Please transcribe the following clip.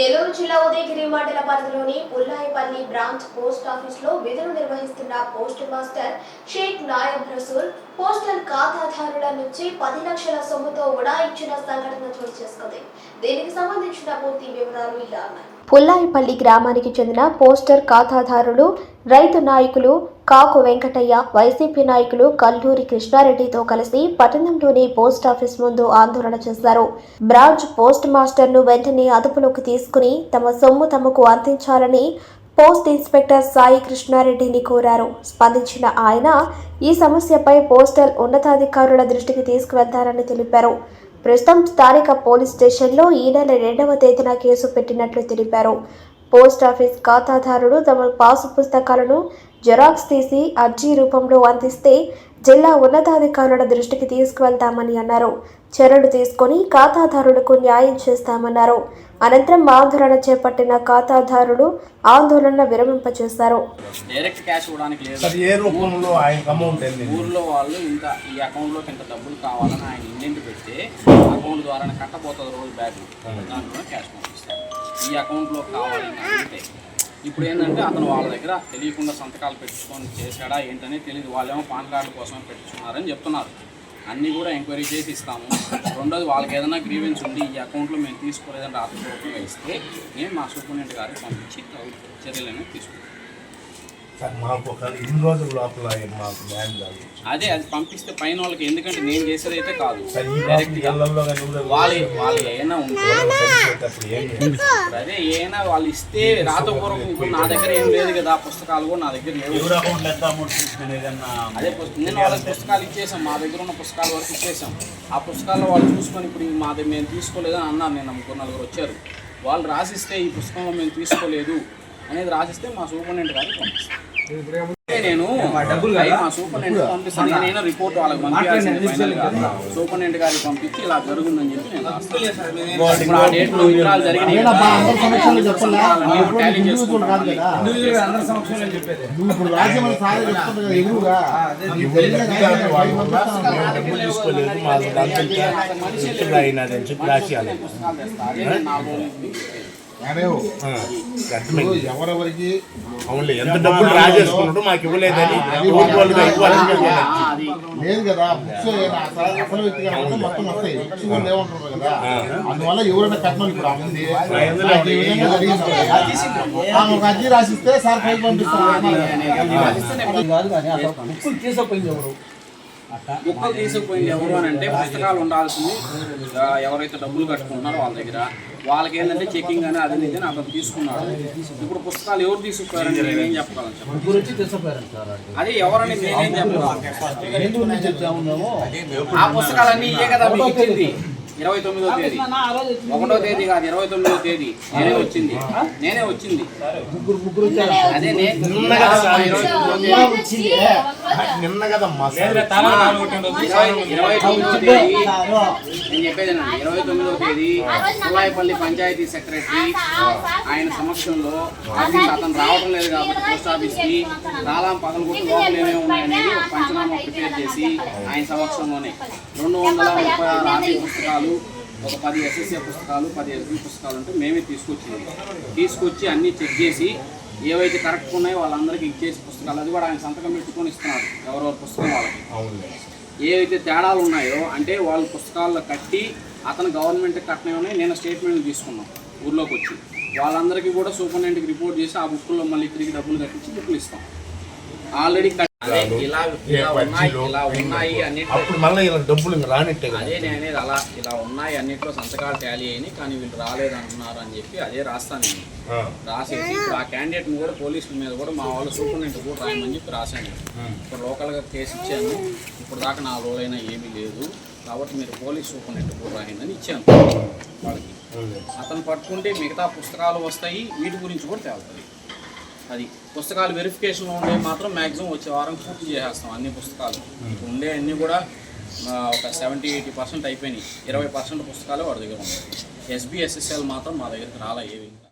నెల్లూరు జిల్లా ఉదయగిరి మండల పరిధిలోని పుల్లాయిపల్లి బ్రాంచ్ పోస్ట్ ఆఫీస్లో విధులు నిర్వహిస్తున్న post master Sheikh Nayab Rasool postal ఖాతాదారుల నుంచి పది లక్షల సొమ్ముతో ఉడాయించిన సంఘటన చోటు చేసుకుంది. దీనికి సంబంధించిన పూర్తి వివరాలు ఇలా ఉన్నాయి. పుల్లాయిపల్లి గ్రామానికి చెందిన పోస్టర్ ఖాతాదారులు రైతు నాయకులు కాకు వెంకటయ్య వైసీపీ నాయకులు కల్లూరి కృష్ణారెడ్డితో కలిసి పట్టణంలోని పోస్ట్ ఆఫీస్ ముందు ఆందోళన చేశారు. బ్రాంచ్ పోస్ట్ మాస్టర్ను వెంటనే అదుపులోకి తీసుకుని తమ సొమ్ము తమకు అందించాలని పోస్ట్ ఇన్స్పెక్టర్ సాయి కృష్ణారెడ్డిని కోరారు. స్పందించిన ఆయన ఈ సమస్యపై పోస్టల్ ఉన్నతాధికారుల దృష్టికి తీసుకువెళ్తారని తెలిపారు. ప్రస్తుతం స్థానిక పోలీస్ స్టేషన్లో ఈ నెల రెండవ తేదీన కేసు పెట్టినట్లు తెలిపారు. పోస్ట్ ఆఫీస్ ఖాతాదారుడు తమ పాసు పుస్తకాలను జెరాక్స్ తీసి అర్జీ రూపంలో అందిస్తే జిల్లా ఉన్నతాధికారుల దృష్టికి తీసుకువెళ్తామని అన్నారు. చర్యలు తీసుకొని ఖాతాదారులకు న్యాయం చేస్తామన్నారు. అనంతరం ఆందోళన చేపట్టిన ఖాతాదారులు ఆందోళన విరమింపచేశారు. డైరెక్ట్ క్యాష్ ఇవ్వడానికి లేదు. సార్ ఏ రూపంలో అమౌంట్ ఊర్లో వాళ్ళు ఇంత ఈ అకౌంట్లోకి ఇంత డబ్బులు కావాలని ఆయన ఇంటింటి పెడితే అకౌంట్ ద్వారా కట్టబోతుంది రోజు బ్యాగ్ దాంట్లో క్యాష్ పంపిస్తారు. ఈ అకౌంట్లో కావాలి. అంటే ఇప్పుడు ఏంటంటే అతను వాళ్ళ దగ్గర తెలియకుండా సంతకాలు పెట్టుకొని చేశాడా ఏంటనే తెలియదు వాళ్ళేమో పాన్ కార్డు కోసం పెట్టుకున్నారని చెప్తున్నారు. అన్నీ కూడా ఎంక్వైరీ చేసి ఇస్తాము. రెండోది వాళ్ళకి ఏదైనా గ్రీవెన్స్ ఉండి ఈ అకౌంట్లో మేము తీసుకోలేదని రాత్రి ఇస్తే మేము మా సూపరింటెండెంట్ గారికి పంపించి చర్యలను తీసుకుంటాం. మాకు ఒక ఇన్ని రోజుల లోపల మాకు న్యాయం కాదు అదే అది పంపిస్తే పైన వాళ్ళకి ఎందుకంటే నేను చేసేది అయితే కాదు. కానీ వాళ్ళు వాళ్ళు ఏమైనా? అదే ఏమైనా వాళ్ళు ఇస్తే రాతపూర్వకం ఇప్పుడు నా దగ్గర ఏం లేదు కదా పుస్తకాలు కూడా నా దగ్గర లేవు. అదే నేను వాళ్ళకి పుస్తకాలు ఇచ్చేసాం మా దగ్గర ఉన్న పుస్తకాల వరకు ఇచ్చేసాం ఆ పుస్తకాల్లో వాళ్ళు చూసుకొని ఇప్పుడు ఇవి మాది మేము తీసుకోలేదని అన్నారు నేను ముగ్గురు నలుగురు వచ్చారు. వాళ్ళు రాసిస్తే ఈ పుస్తకంలో మేము తీసుకోలేదు అనేది రాసిస్తే మా సూపరింటెండెంట్ గారికి పంపిస్తాను అదే నేను సూపరింటెండెంట్ పంపిస్తాను. నేనైనా రిపోర్ట్ వాళ్ళకి పంపించాల్సింది సూపరింటెండెంట్ గారికి పంపించి ఇలా జరుగుతుందని చెప్పి నేను రాస్తాను. ఇప్పుడు ఆ డేట్లో వివరాలు జరిగినాయి టాలీ ఎవరెవరికి అవునులే ఎంత డబ్బులు రాజేసుకున్నాడు మాకు ఇవ్వలేదని లేదు కదా బుక్స్ అసలు వ్యక్తి మొత్తం వస్తాయి. బుక్స్ కూడా లేవంటారు కదా. అందువల్ల ఎవరైనా కట్టినారు ఇప్పుడు ఉంది ఒక అర్జీ రాసిస్తే సార్ ఫైల్ పంపిస్తారు. బుక్కలు తీసుకుపోయింది ఎవరు? అని అంటే పుస్తకాలు ఉండాల్సింది. ఎవరైతే డబ్బులు కట్టుకుంటున్నారో వాళ్ళ దగ్గర. వాళ్ళకి ఏంటంటే చెకింగ్ అని అది ఇది అతను తీసుకున్నాడు. ఇప్పుడు పుస్తకాలు ఎవరు తీసుకుపోయారని నేనేం చెప్పగలను అదే ఎవరని నేనేం చెప్పగలను? ఆ పుస్తకాలన్నీ ఇయ్యే కదా మీకు ఇచ్చింది. ఇరవై తొమ్మిదో తేదీ. ఒకటో తేదీ కాదు ఇరవై తొమ్మిదో తేదీ. నేనే వచ్చింది. నేనే వచ్చింది. అదే నే- ఇరవై తొమ్మిదో తేదీ. నిన్న కదమ్మా నేను చెప్పేది ఇరవై తొమ్మిదో తేదీ పుల్లాయిపల్లి పంచాయతీ సెక్రటరీ ఆయన సమక్షంలో ఆఫీస్ అతను రావడం లేదు కాబట్టి పోస్ట్ ఆఫీస్కి తాళం పగలు కొట్టి లోపల ఏమేమి ఉన్నాయనేది ఒక పంచనామా ప్రిపేర్ చేసి ఆయన సమక్షంలోనే రెండు వందల ముప్పై ఆరు ఆర్థిక పుస్తకాలు ఒక పది ఎస్ఎస్ఏ పుస్తకాలు పది ఎస్బి పుస్తకాలు అంటే మేమే తీసుకొచ్చింది. తీసుకొచ్చి అన్ని చెక్ చేసి ఏవైతే కరెక్ట్ ఉన్నాయో వాళ్ళందరికీ ఇచ్చేసి పుస్తకాలు అది కూడా ఆయన సంతకం పెట్టుకొని ఇస్తున్నారు ఎవరెవరి పుస్తకం వాళ్ళకి. ఏవైతే తేడాలు ఉన్నాయో అంటే వాళ్ళు పుస్తకాల్లో కట్టి అతను గవర్నమెంట్ కట్టినవి నేను స్టేట్మెంట్ తీసుకున్నాం ఊర్లోకి వచ్చి వాళ్ళందరికీ కూడా సూపరింటెండెంట్కి రిపోర్ట్ చేసి ఆ బుక్కుల్లో మళ్ళీ తిరిగి డబ్బులు కట్టించి బుక్కులు ఇస్తాం. ఆల్రెడీ అదే ఇలా ఇలా ఉన్నాయి ఇలా ఉన్నాయి అన్నిట్లో. అప్పుడు మళ్ళీ ఇలా డబ్బులు రానిట్టే అదే నేను అలా ఇలా ఉన్నాయి అన్నిట్లో సంతకాలు టాలీ అయినాయి కానీ వీళ్ళు రాలేదు అంటున్నారు అని చెప్పి అదే రాస్తాను నేను. రాసేసి ఆ క్యాండిడేట్ని కూడా పోలీసుల మీద కూడా మా వాళ్ళు సూపరింటెండెంట్ కూడా రాయమని చెప్పి రాశాను ఇప్పుడు లోకల్గా కేసు ఇచ్చాను. ఇప్పుడు దాకా నా రోజైనా ఏమీ లేదు. కాబట్టి మీరు పోలీస్ సూపరింటెండెంట్ కూడా రాయిందని ఇచ్చాను. వాళ్ళకి. అతను పట్టుకుంటే మిగతా పుస్తకాలు వస్తాయి వీటి గురించి కూడా తేలుతుంది. అది పుస్తకాలు వెరిఫికేషన్లో ఉండే మాత్రం మ్యాక్సిమం వచ్చే వారం పూర్తి చేసేస్తాం అన్ని పుస్తకాలు. ఇప్పుడు ఉండే అన్నీ కూడా ఒక సెవెంటీ ఎయిటీ పర్సెంట్ అయిపోయినాయి. ఇరవై పర్సెంట్ పుస్తకాలు వాడి దగ్గర ఉన్నాయి. ఎస్బీఎస్ఎస్ఎల్ మాత్రం మా దగ్గరికి రాలే ఏవి.